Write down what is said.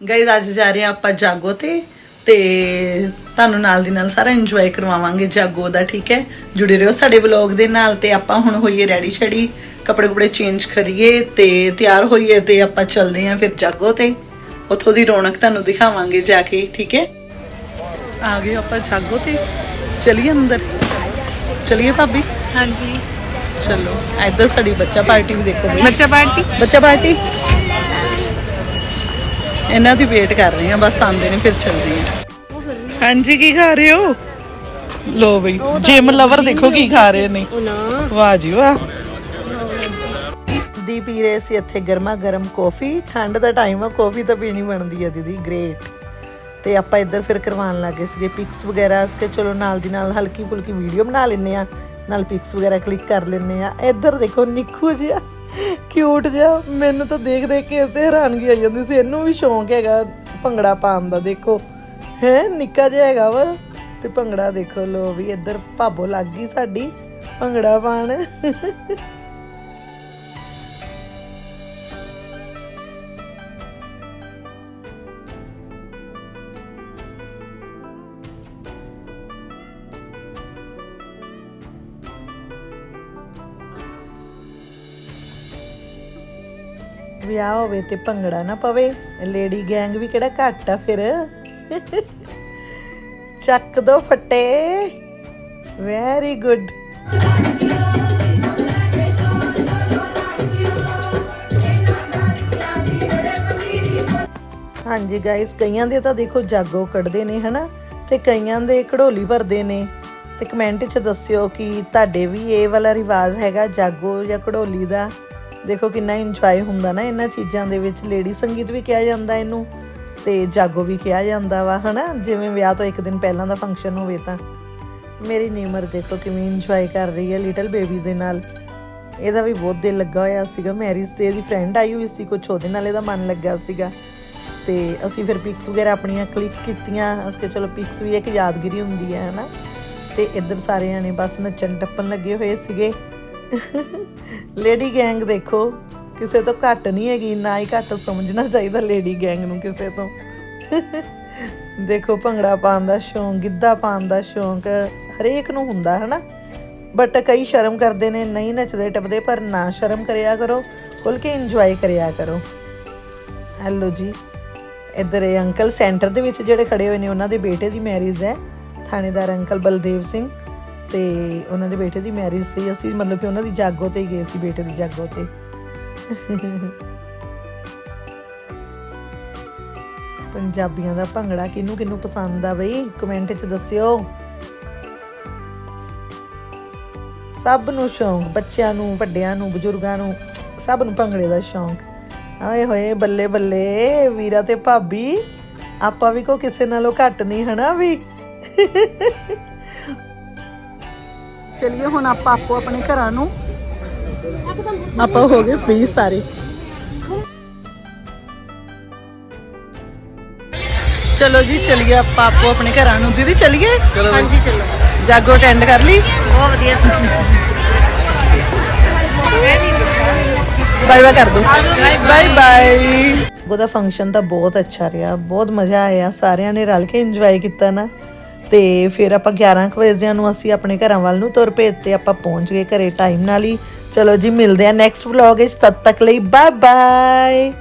Guys ਅੱਜ ਜਾ ਰਹੇ ਹਾਂ ਆਪਾਂ ਜਾਗੋ ਤੇ ਤੇ ਤੁਹਾਨੂੰ ਨਾਲ ਦੀ ਨਾਲ ਸਾਰਾ ਇੰਜੋਏ ਕਰਵਾਵਾਂਗੇ ਜਾਗੋ ਦਾ ਠੀਕ ਹੈ? ਜੁੜੇ ਰਹੋ ਸਾਡੇ ਵਲੌਗ ਦੇ ਨਾਲ ਤੇ ਆਪਾਂ ਹੁਣ ਹੋਈਏ ਰੈਡੀ ਸ਼ੈਡੀ ਕੱਪੜੇ ਕੁਪੜੇ ਚੇਂਜ ਕਰੀਏ ਤੇ ਤਿਆਰ ਹੋਈਏ ਤੇ ਆਪਾਂ ਚੱਲਦੇ ਹਾਂ ਫਿਰ ਜਾਗੋ ਤੇ। ਉੱਥੋਂ ਦੀ ਰੌਣਕ ਤੁਹਾਨੂੰ ਦਿਖਾਵਾਂਗੇ ਜਾ ਕੇ ਠੀਕ ਹੈ? ਆ ਗਏ ਆਪਾਂ ਜਾਗੋ ਤੇ। ਚਲਿਏ ਅੰਦਰ। ਚਲਿਏ ਭਾਬੀ? ਹਾਂਜੀ। ਚਲੋ ਇੱਧਰ ਸਾਡੀ ਬੱਚਾ ਪਾਰਟੀ ਵੀ ਦੇਖੋ। ਬੱਚਾ ਪਾਰਟੀ? ਬੱਚਾ ਪਾਰਟੀ? ਇਹਨਾਂ ਦੀ ਵੇਟ ਕਰ ਰਹੇ ਆ ਬਸ ਆਂਦੇ ਨੇ ਫਿਰ ਚੱਲਦੇ ਆ ਹਾਂਜੀ ਕੀ ਖਾ ਰਹੇ ਹੋ? ਲੋ ਬਈ ਜਿਮ ਲਵਰ ਦੇਖੋ ਕੀ ਖਾ ਰਹੇ ਨੇ। ਵਾਹ ਜੀ ਵਾਹ। ਦੀ ਪੀ ਰਹੇ ਸੀ ਇੱਥੇ ਗਰਮਾ ਗਰਮ ਕੌਫੀ ਠੰਡ ਦਾ ਟਾਈਮ ਆ ਕੌਫੀ ਤਾਂ ਪੀਣੀ ਬਣਦੀ ਆ ਦੀਦੀ ਗ੍ਰੇਟ ਤੇ ਆਪਾਂ ਇੱਧਰ ਫਿਰ ਕਰਵਾਉਣ ਲੱਗੇ ਸੀਗੇ ਪਿਕਸ ਵਗੈਰਾ ਇਸਕੇ ਚਲੋ ਨਾਲ ਦੀ ਨਾਲ ਹਲਕੀ ਫੁਲਕੀ ਵੀਡੀਓ ਬਣਾ ਲੈਨੇ ਆ ਨਾਲ ਪਿਕਸ ਵਗੈਰਾ ਕਲਿੱਕ ਕਰ ਲੈਨੇ ਆ ਇੱਧਰ ਦੇਖੋ ਨਿੱਕੂ ਜਿਹਾ। ਕਿਊਟ ਜਿਹਾ। ਮੈਨੂੰ ਤਾਂ ਦੇਖ ਦੇਖ ਕੇ ਤੇ ਹੈਰਾਨਗੀ ਆਈ ਜਾਂਦੀ ਸੀ। ਇਹਨੂੰ ਵੀ ਸ਼ੌਂਕ ਹੈਗਾ ਭੰਗੜਾ ਪਾਉਣ ਦਾ, ਦੇਖੋ। ਹੈ, ਨਿੱਕਾ ਜਿਹਾ ਹੈਗਾ ਵਾ। ਤੇ ਭੰਗੜਾ ਦੇਖੋ ਲੋ ਵੀ ਇੱਧਰ ਭਾਬੋ ਲੱਗ ਗਈ ਸਾਡੀ ਭੰਗੜਾ ਪਾਣ ਵਿਆਹ ਹੋਵੇ ਤੇ ਭੰਗੜਾ ਨਾ ਪਵੇ। ਲੇਡੀ ਗੈਂਗ ਵੀ ਕਿਹੜਾ ਘੱਟ ਆ ਫਿਰ। ਚੱਕ ਦੋ ਫੱਟੇ। ਵੈਰੀ ਗੁੱਡ ਹਾਂਜੀ ਗਾਇਸ ਕਈਆਂ ਦੇ ਤਾਂ ਦੇਖੋ ਜਾਗੋ ਕੱਢਦੇ ਨੇ ਹਨਾ, ਤੇ ਕਈਆਂ ਦੇ ਘੜੋਲੀ ਭਰਦੇ ਨੇ। ਤੇ ਕਮੈਂਟ 'ਚ ਦੱਸਿਓ ਕਿ ਤੁਹਾਡੇ ਵੀ ਇਹ ਵਾਲਾ ਰਿਵਾਜ ਹੈਗਾ ਜਾਗੋ ਜਾਂ ਘੜੋਲੀ ਦਾ? ਦੇਖੋ ਕਿੰਨਾ ਇੰਜੋਏ ਹੁੰਦਾ ਨਾ ਇਹਨਾਂ ਚੀਜ਼ਾਂ ਦੇ ਵਿੱਚ। ਲੇਡੀ ਸੰਗੀਤ ਵੀ ਕਿਹਾ ਜਾਂਦਾ ਇਹਨੂੰ ਤੇ ਜਾਗੋ ਵੀ ਕਿਹਾ ਜਾਂਦਾ ਵਾ, ਹਨਾ? ਜਿਵੇਂ ਵਿਆਹ ਤੋਂ ਇੱਕ ਦਿਨ ਪਹਿਲਾਂ ਦਾ ਫੰਕਸ਼ਨ ਹੋਵੇ ਤਾਂ। ਮੇਰੀ ਨੀਮਰ ਦੇਖੋ ਕਿਵੇਂ ਇੰਜੋਏ ਕਰ ਰਹੀ ਹੈ ਲਿਟਲ ਬੇਬੀ ਦੇ ਨਾਲ। ਇਹਦਾ ਵੀ ਬਹੁਤ ਦਿਲ ਲੱਗਾ ਹੋਇਆ ਸੀਗਾ। ਮੈਰਿਜ ਤੇ ਇਹਦੀ ਫਰੈਂਡ ਆਈ ਹੋਈ ਸੀ ਕੁਝ ਉਹਦੇ ਨਾਲ ਇਹਦਾ ਮਨ ਲੱਗਾ ਸੀਗਾ। ਤੇ ਅਸੀਂ ਫਿਰ ਪਿਕਸ ਵਗੈਰਾ ਆਪਣੀਆਂ ਕਲਿੱਕ ਕੀਤੀਆਂ। ਅਸੀਂ ਚਲੋ ਪਿਕਸ ਵੀ ਇੱਕ ਯਾਦਗਿਰੀ ਹੁੰਦੀ ਹੈ, ਹਨਾ? ਤੇ ਇੱਧਰ ਸਾਰੇ ਜਾਣੇ ਬਸ ਨੱਚਣ ਟੱਪਣ ਲੱਗੇ ਹੋਏ ਸੀਗੇ। ਲੇਡੀ ਗੈਂਗ ਦੇਖੋ, ਕਿਸੇ ਤੋਂ ਘੱਟ ਨਹੀਂ ਹੈਗੀ, ਨਾ ਹੀ ਘੱਟ ਸਮਝਣਾ ਚਾਹੀਦਾ ਲੇਡੀ ਗੈਂਗ ਨੂੰ ਕਿਸੇ ਤੋਂ। ਦੇਖੋ, ਭੰਗੜਾ ਪਾਉਣ ਦਾ ਸ਼ੌਂਕ, ਗਿੱਧਾ ਪਾਉਣ ਦਾ ਸ਼ੌਂਕ ਹਰੇਕ ਨੂੰ ਹੁੰਦਾ ਹੈ ਨਾ ਬਟ ਕਈ ਸ਼ਰਮ ਕਰਦੇ ਨੇ, ਨਹੀਂ ਨੱਚਦੇ, ਟੱਪਦੇ, ਪਰ ਨਾ ਸ਼ਰਮ ਕਰਿਆ ਕਰੋ ਖੁੱਲ ਕੇ ਇੰਜੋਏ ਕਰਿਆ ਕਰੋ। ਹੈਲੋ ਜੀ। ਇੱਧਰ ਇਹ ਅੰਕਲ ਸੈਂਟਰ ਦੇ ਵਿੱਚ ਜਿਹੜੇ ਖੜੇ ਹੋਏ ਨੇ, ਉਹਨਾਂ ਦੇ ਬੇਟੇ ਦੀ ਮੈਰਿਜ ਹੈ। ਥਾਣੇਦਾਰ ਅੰਕਲ ਬਲਦੇਵ ਸਿੰਘ। ਤੇ ਉਹਨਾਂ ਦੇ ਬੇਟੇ ਦੀ ਮੈਰਿਜ ਸੀ, ਅਸੀਂ ਮਤਲਬ ਕਿ ਉਹਨਾਂ ਦੀ ਜਾਗੋ ਤੇ ਹੀ ਗਏ ਸੀ, ਬੇਟੇ ਦੀ ਜਾਗੋ ਤੇ। ਪੰਜਾਬੀਆਂ ਦਾ ਭੰਗੜਾ ਕਿਹਨੂੰ ਕਿਹਨੂੰ ਪਸੰਦ ਆ ਬਈ? ਕਮੈਂਟ 'ਚ ਦੱਸਿਓ। ਸਭ ਨੂੰ ਸ਼ੌਂਕ, ਬੱਚਿਆਂ ਨੂੰ, ਵੱਡਿਆਂ ਨੂੰ, ਬਜ਼ੁਰਗਾਂ ਨੂੰ, ਸਭ ਨੂੰ ਭੰਗੜੇ ਦਾ ਸ਼ੌਂਕ। ਆਏ ਹੋਏ ਬੱਲੇ ਬੱਲੇ, ਵੀਰਾ ਤੇ ਭਾਬੀ, ਆਪਾਂ ਵੀ ਕੋ ਕਿਸੇ ਨਾਲੋਂ ਘੱਟ ਨਹੀਂ, ਹਨਾ ਵੀ? ਚਲਿਏ ਹੁਣ ਆਪਾਂ ਆਪੋ ਆਪਣੇ ਘਰਾਂ ਨੂੰ ਆਪਾਂ ਹੋ ਗਏ ਫ੍ਰੀ ਸਾਰੇ। ਚਲੋ ਜੀ ਚਲਿਏ ਆਪਾਂ ਆਪੋ ਆਪਣੇ ਘਰਾਂ ਨੂੰ। ਦੀਦੀ ਚਲਿਏ? ਹਾਂਜੀ ਚਲੋ। ਜਾਗੋ ਅਟੈਂਡ ਕਰ ਲਈ? ਬਹੁਤ ਵਧੀਆ ਸੀ ਬਾਏ ਬਾਏ ਕਰ ਦੋ। ਬਾਏ। ਬਾਏ ਉਹਦਾ ਫੰਕਸ਼ਨ ਤਾਂ ਬਹੁਤ ਅੱਛਾ ਰਿਹਾ। ਬਹੁਤ ਮਜ਼ਾ ਆਇਆ। ਸਾਰਿਆਂ ਨੇ ਰਲ ਕੇ ਇੰਜੋਏ ਕੀਤਾ ਨਾ। ਤੇ ਫਿਰ ਆਪਾਂ 11 ਕੁ ਵਜੇ ਨੂੰ ਅਸੀਂ ਆਪਣੇ ਘਰਾਂ ਵੱਲ ਨੂੰ ਤੁਰ ਪਏ ਤੇ ਆਪਾਂ ਪਹੁੰਚ ਗਏ ਘਰੇ ਟਾਈਮ ਨਾਲ ਹੀ। ਚਲੋ ਜੀ, ਮਿਲਦੇ ਆ ਨੈਕਸਟ ਵਲੌਗ ਵਿੱਚ, ਤਦ ਤੱਕ ਲਈ ਬਾਏ ਬਾਏ